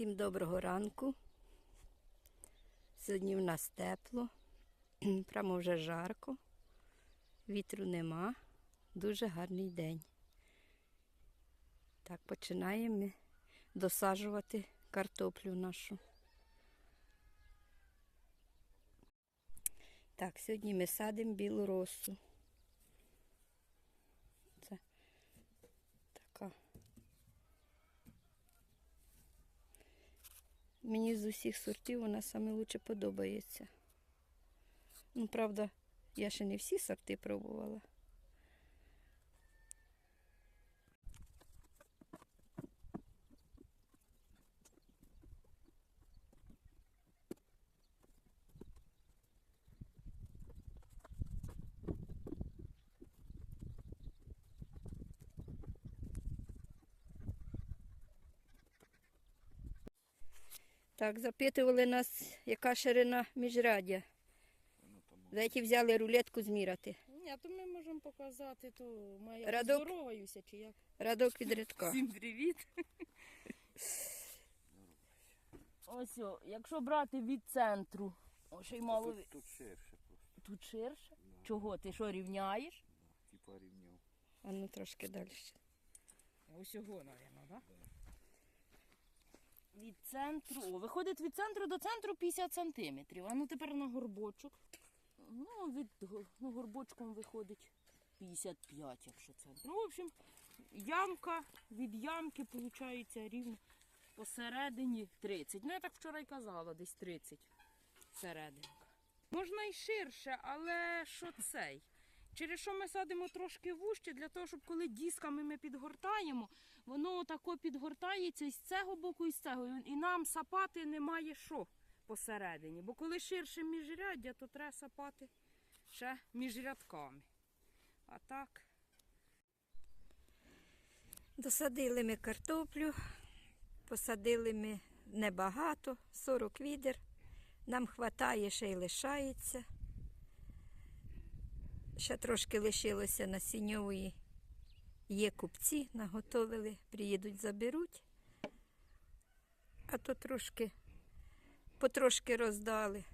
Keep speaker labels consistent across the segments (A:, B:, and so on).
A: Всім доброго ранку. Сьогодні в нас тепло, прямо вже жарко, вітру нема, дуже гарний день. Так, починаємо досаджувати картоплю нашу. Так, сьогодні ми садимо білу росу. Це така. Мені з усіх сортів вона саме лучше подобається. Ну, правда, я ще не всі сорти пробувала. Так, запитували нас, яка ширина міжрядя. Дайте взяли рулетку зміряти.
B: Ні, то ми можемо показати, то має
A: Радок.
B: здороваюся чи як.
A: Радок від рядка.
B: Всім привіт. Ось, о, якщо брати від центру, о, ще й мало
C: Тут, тут ширше просто.
B: тут ширше. Чого? Ти що рівняєш?
C: Типа рівняв.
A: А ну трошки далі.
B: Ось його, мабуть, так? Від центру. О, виходить від центру до центру 50 сантиметрів. А ну тепер на горбочок. Ну, від ну, горбочком виходить 55, якщо центр. Ну, в общем, ямка від ямки виходить рівно посередині 30. Ну, я так вчора й казала, десь 30 серединка. Можна і ширше, але що цей? Через що ми садимо трошки вужче, для того, щоб коли дісками ми підгортаємо, воно тако підгортається і з цього боку, і з цього. І нам сапати немає що посередині. Бо коли ширше міжряддя, то треба сапати ще між рядками. А так,
A: Досадили ми картоплю, посадили ми небагато, 40 відер. Нам хватає, ще й лишається. Ще трошки лишилося насінньової. Є купці, наготовили, приїдуть, заберуть. А то трошки, потрошки роздали.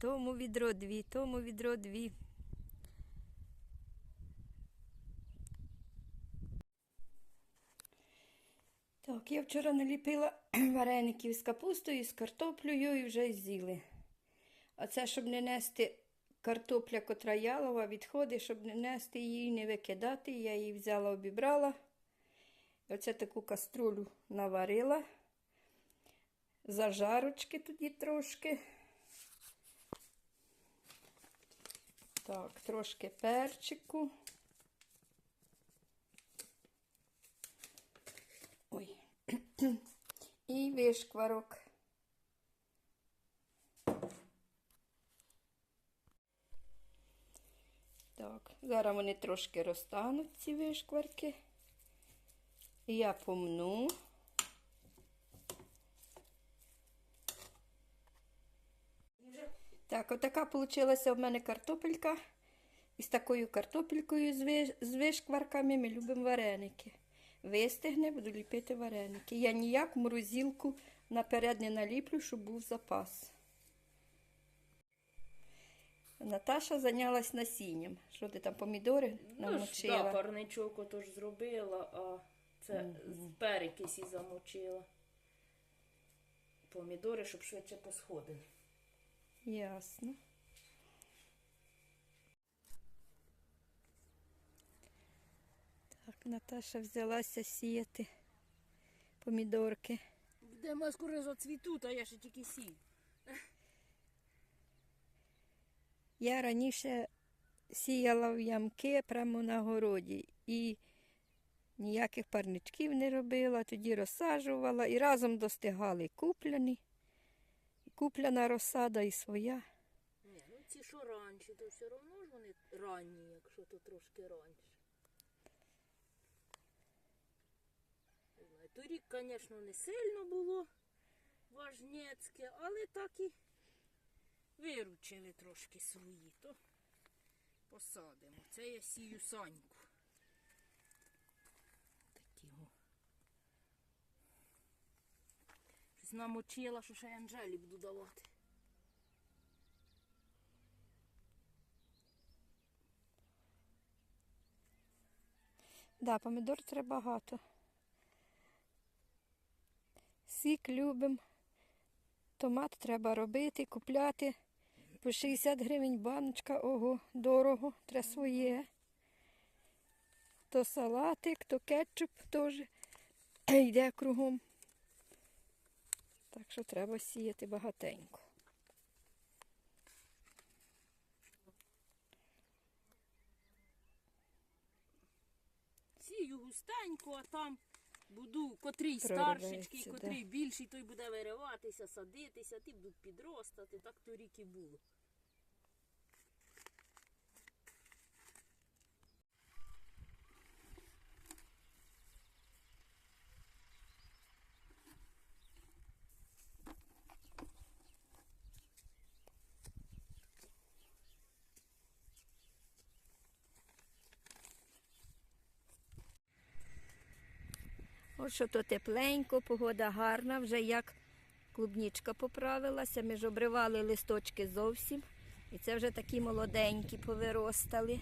A: Тому відро дві, тому відро дві. Так, я вчора наліпила вареників з капустою, з картоплею і вже з'їли. А це, щоб не нести картопля, котра ялова, відходи, щоб не нести її, не викидати. Я її взяла, обібрала. Оце таку каструлю наварила. Зажарочки тоді трошки. Так, трошки перчику. Ой. І вишкварок. Так, зараз вони трошки розтануть, ці вишкварки. Я помну. Так, отака вийшла в мене картопелька. І з такою картопелькою з вишкварками ми любимо вареники. Вистигне, буду ліпити вареники. Я ніяк морозилку наперед не наліплю, щоб був запас. Наташа зайнялась насінням. Що ти там помідори
B: ну ж, да, парничок отож зробила, а це з перекисі замочила. Помідори, щоб швидше посходили.
A: Ясно. Так, Наташа взялася сіяти помідорки.
B: Де ми скоро зацвітуть, а я ще тільки сів.
A: Я раніше сіяла в ямки прямо на городі і ніяких парничків не робила, тоді розсаджувала і разом достигали купляні. Купляна розсада і своя.
B: Ні, ну ці що раніше, то все одно ж вони ранні, якщо то трошки раніше. Торік, звісно, не сильно було важнєцьке, але так і виручили трошки свої, то посадимо. Це я сію саньку. Такі о. десь намочила, що ще й Анжелі буду давати.
A: Да, помідор треба багато. Сік любим. Томат треба робити, купляти. По 60 гривень баночка, ого, дорого, треба своє. То салатик, то кетчуп теж йде кругом. Так що треба сіяти багатенько.
B: Сію густенько, а там буду котрий
A: Прорветься,
B: котрий
A: да.
B: більший, той буде вириватися, садитися, ті будуть підростати. Так торік і було.
A: От що то тепленько, погода гарна, вже як клубнічка поправилася. Ми ж обривали листочки зовсім. І це вже такі молоденькі повиростали.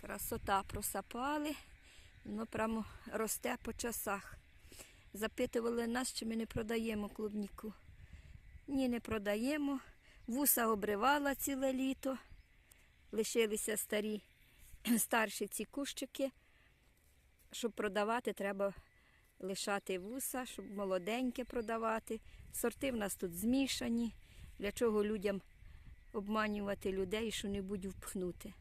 A: Красота просапали, воно прямо росте по часах. Запитували нас, чи ми не продаємо клубніку. Ні, не продаємо. Вуса обривала ціле літо. Лишилися старі старші ці кущики. Щоб продавати, треба лишати вуса, щоб молоденьке продавати. Сорти в нас тут змішані. Для чого людям обманювати людей, що не будуть впхнути.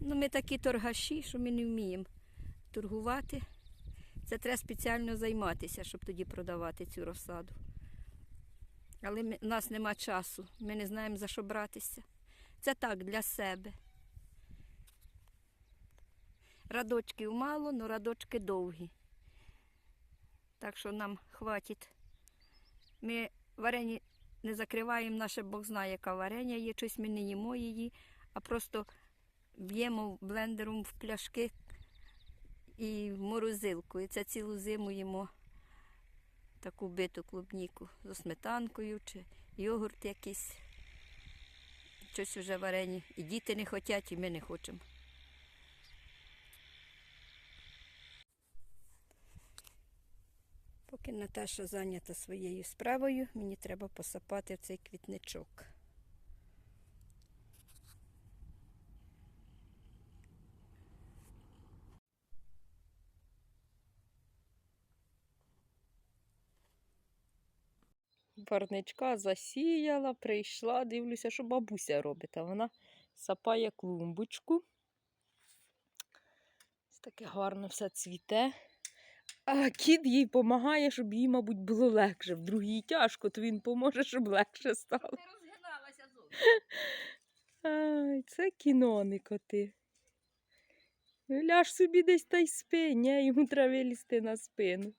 A: Ну, ми такі торгаші, що ми не вміємо торгувати. Це треба спеціально займатися, щоб тоді продавати цю розсаду. Але у нас нема часу, ми не знаємо за що братися. Це так, для себе. Радочків мало, але радочки довгі. Так що нам хватить. Ми варені не закриваємо наше Бог знає, яка варення є, щось ми не їмо її, а просто б'ємо блендером в пляшки і в морозилку. І це цілу зиму їмо таку биту клубніку з сметанкою чи йогурт якийсь. Щось вже варені. І діти не хочуть, і ми не хочемо. Поки Наташа зайнята своєю справою, мені треба посапати цей квітничок.
D: Парничка засіяла, прийшла, дивлюся, що бабуся робить. А вона сапає клумбочку. Ось таке гарно все цвіте. А кіт їй допомагає, щоб їй, мабуть, було легше. В другій тяжко, то він поможе, щоб легше стало.
B: Ти розгиналася зовсім.
D: Ай, це кіно, не коти. Ляж собі десь та й спи, ні, йому треба вилізти на спину.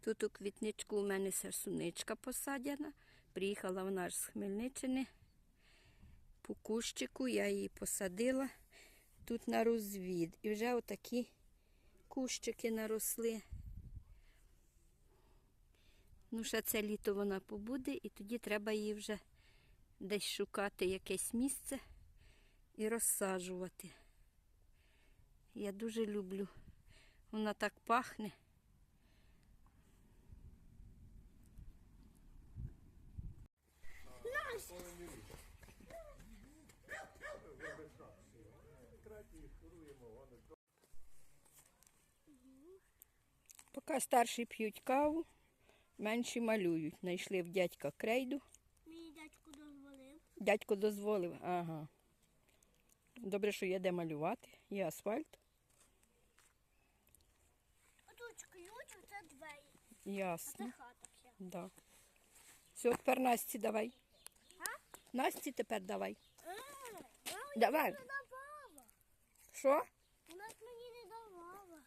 A: Тут у квітничку у мене сарсуничка посадяна. Приїхала вона ж з Хмельниччини. По кущику я її посадила тут на розвід. І вже отакі кущики наросли. Ну, ще це літо вона побуде, і тоді треба її вже десь шукати якесь місце і розсаджувати. Я дуже люблю. Вона так пахне. Поки старші п'ють каву, менші малюють. Знайшли в дядька крейду.
E: Мені дядько дозволив.
A: Дядько дозволив. Ага. Добре, що є де малювати. Є асфальт.
E: А тут ключ, це двері. А
A: Ясно.
E: це хата вся.
A: Да. Все, тепер Насті давай. Насті тепер давай.
E: А, я
A: Давай.
E: не.
A: Що?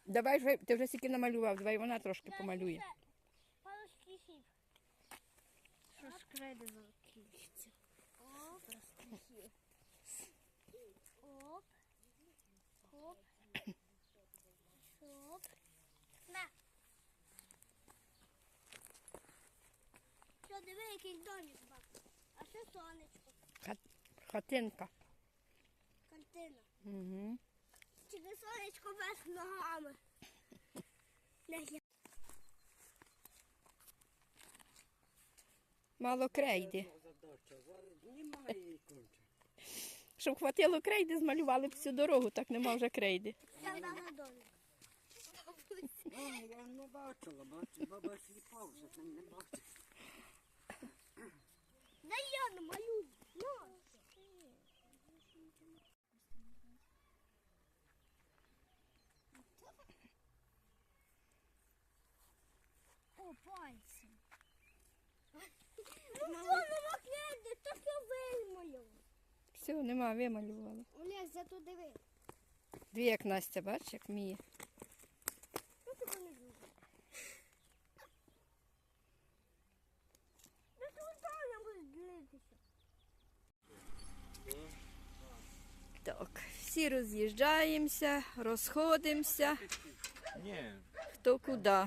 A: Давай же, ты уже стільки намалював, давай вона трошки помалює.
E: Палочки хіп. Що ж крейди закінчиться? Оп. Оп. Оп. Оп. На. Що, диви, який домик, бак. А що сонечко?
A: Хат, хатинка.
E: Картина.
A: Угу.
E: Тільки сонечко без ногами.
A: Мало крейди. Щоб хватило крейди, змалювали б всю дорогу, так нема вже крейди.
F: Ну, я не бачила, бачу, баба сліпа вже, ти не бачиш.
E: Да я намалюю. О, пальці. Ну, що нема книги, то що вималював.
A: Все, нема, вималювали.
E: Олег, зато диви.
A: Дві, як Настя, бачиш, як вміє.
E: Ну, тебе не дуже. Ну, будеш дивитися.
A: Так, всі роз'їжджаємося, розходимося,
C: Ні,
A: хто куди.